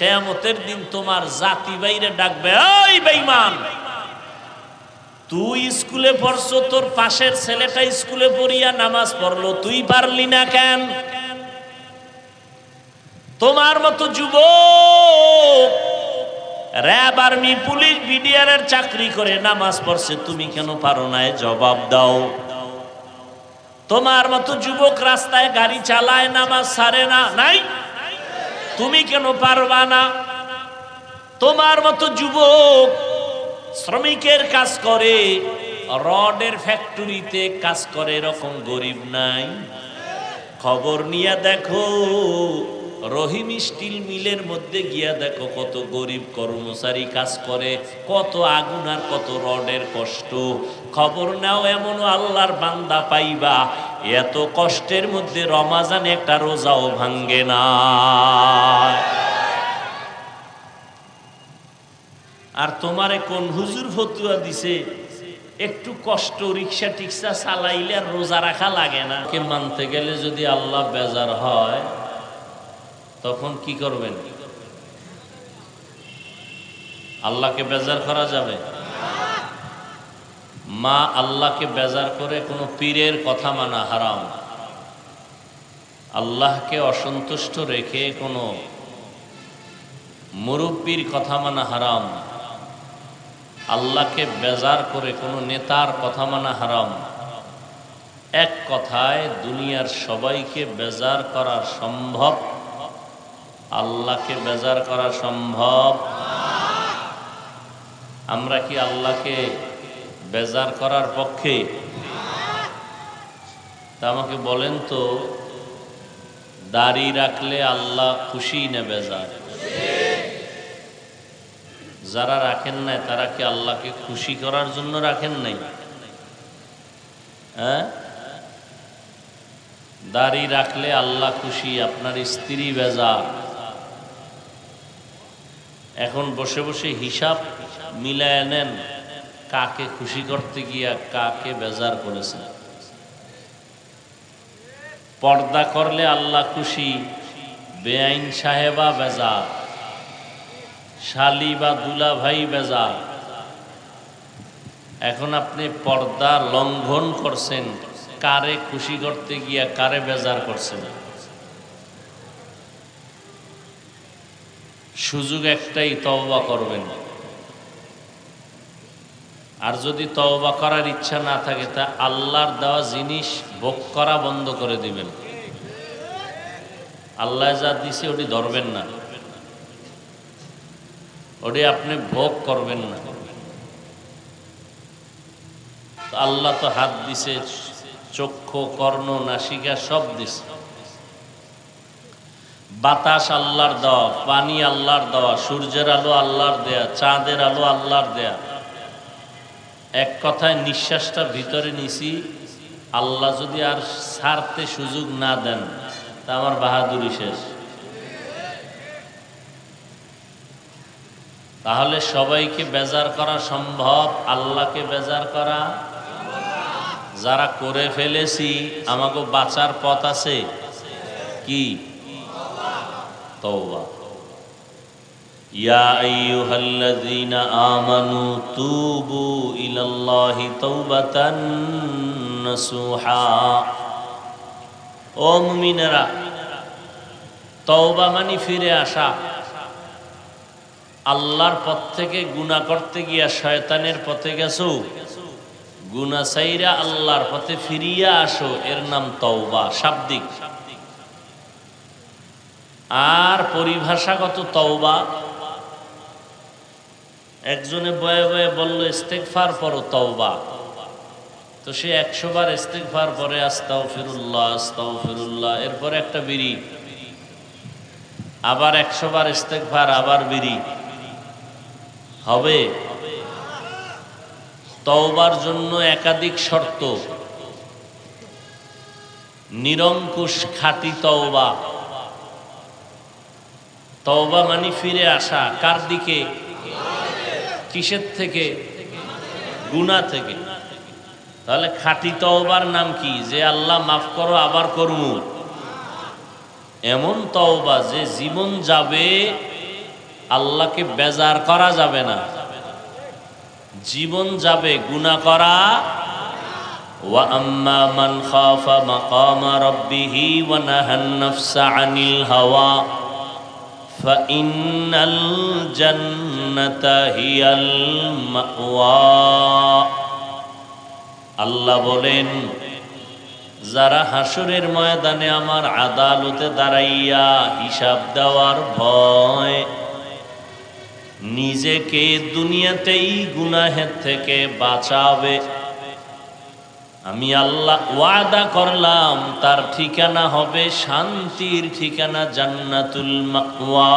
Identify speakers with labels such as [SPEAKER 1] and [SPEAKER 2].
[SPEAKER 1] কেয়ামতের দিন তোমার জাতি বাইরে ডাকবে ওই বেইমান তুই স্কুলে পড়ছো, তোর পাশের ছেলেটা স্কুলে পড়িয়া নামাজ পড়ল, তুই পারলি না কেন? তোমার মতো যুবক, র্যাব আর্মি, পুলিশ, বিডিআর চাকরি করে নামাজ পড়ছে, তুমি কেন পারো না? জবাব দাও। তোমার মতো যুবক রাস্তায় গাড়ি চালায়, নামাজ সারে না, নাই? তুমি কেন পারবা না? তোমার মতো যুবক শ্রমিকের কাজ করে, রডের ফ্যাক্টরিতে কাজ করে, এরকম গরিব নাই? খবর নিয়ে দেখো রহিম স্টিল মিলের মধ্যে গিয়া দেখো কত গরিব কর্মচারী কাজ করে, কত আগুন আর কত রডের কষ্ট। খবর নাও এমন আল্লাহর বান্দা পাইবা, এত কষ্টের মধ্যে রমাজান একটা রোজাও ভাঙ্গে না। আর তোমারে কোন হুজুর ফতুয়া দিছে? একটু কষ্ট রিক্সা টিক্সা চালাইলে রোজা রাখা লাগে না। কে মানতে গেলে যদি আল্লাহ বেজার হয় তখন কি করবেন? আল্লাহকে বেজার করা যাবে? মা আল্লাহকে বেজার করে কোনো পীরের কথা মানা হারাম। আল্লাহকে অসন্তুষ্ট রেখে কোনো মুরব্বীর কথা মানা হারাম। আল্লাহকে বেজার করে কোনো নেতার কথা মানা হারাম। এক কথায় দুনিয়ার সবাইকে বেজার করা সম্ভব আল্লাহকে বেজার করা সম্ভব? আমরা কি আল্লাহকে বেজার করার পক্ষে? তা আমাকে বলেন তো, দাড়ি রাখলে আল্লাহ খুশি না বেজার? যারা রাখেন নাই, তারা কি আল্লাহকে খুশি করার জন্য রাখেন নাই? হ্যাঁ? দাড়ি রাখলে আল্লাহ খুশি, আপনার স্ত্রী বেজার। এখন বসে বসে হিসাব মিলায় নেন, কাকে খুশি করতে গিয়া কাকে বেজার করেছে। পর্দা করলে আল্লাহ খুশি, বেআইন সাহেবা বেজার, শালি বা দুলা ভাই বেজার। এখন আপনি পর্দা লঙ্ঘন করছেন, কারে খুশি করতে গিয়া কারে বেজার করছেন? সুযোগ একটাই, তওবা করবেন। আর যদি তওবা করার ইচ্ছা না থাকে, তা আল্লাহর দেওয়া জিনিস ভোগ করা বন্ধ করে দিবেন। আল্লাহ যা দিছে, ওটি ধরবেন না। ওটি আপনি ভোগ করবেন না। আল্লাহ তো হাত দিছে, চক্ষু, কর্ণ, নাসিকা সব দিছে। বাতাস আল্লাহর দেওয়া, পানি আল্লাহর দেওয়া, সূর্যের আলো আল্লাহর দেয়া, চাঁদের আলো আল্লাহর দেয়া। এক কথায় নিঃশ্বাসটা ভিতরে নিছি, আল্লাহ যদি আর ছাড়তে সুযোগ না দেন, তা আমার বাহাদুরি শেষ। তাহলে সবাইকে বেজার করা সম্ভব, আল্লাহকে বেজার করা? যারা করে ফেলেছি আমাকে বাঁচার পথ আছে? কি? ইয়া আমানু তুবু ও মানে ফিরে আসা। আল্লাহর পথ থেকে গুনাহ করতে গিয়া শয়তানের পথে গেছো। গুনা সাইরা আল্লাহর পথে ফিরিয়া আসো। এর নাম তওবা, শাব্দিক। আর পরিভাষাগত তওবা। একজনে বয়ে বয়ে বলল ইস্তেকফার পরো তওবা। তো সে একশো বার ইস্তেকফার পরে আস্তাও ফিরুল্লাহ আস্তাও ফিরুল্লাহ এরপরে একটা বিড়ি। আবার একশো বার ইস্তেকফার আবার বিড়ি। হবে? তওবার জন্য একাধিক শর্ত। নিরঙ্কুশ খাঁটি তওবা। তওবা মানে ফিরে আসা কার দিকে কিসের থেকে গুণা থেকে তাহলে খাঁটি তওবার নাম কি যে আল্লাহ মাফ করো আবার করমু এমন তওবা যে জীবন যাবে আল্লাহকে বেজার করা যাবে না জীবন যাবে গুণা করা وأما من خاف مقام ربه ونهى النفس عن الهوى فإن الجنة هي المأوى আল্লাহ বলেন যারা হাসরের ময়দানে আমার আদালতে দাঁড়াইয়া হিসাব দেওয়ার ভয় নিজেকে দুনিয়াতেই গুনাহের থেকে বাঁচাবে আমি আল্লাহ ওয়াদা করলাম তার ঠিকানা হবে শান্তির ঠিকানা জান্নাতুল মাওয়া।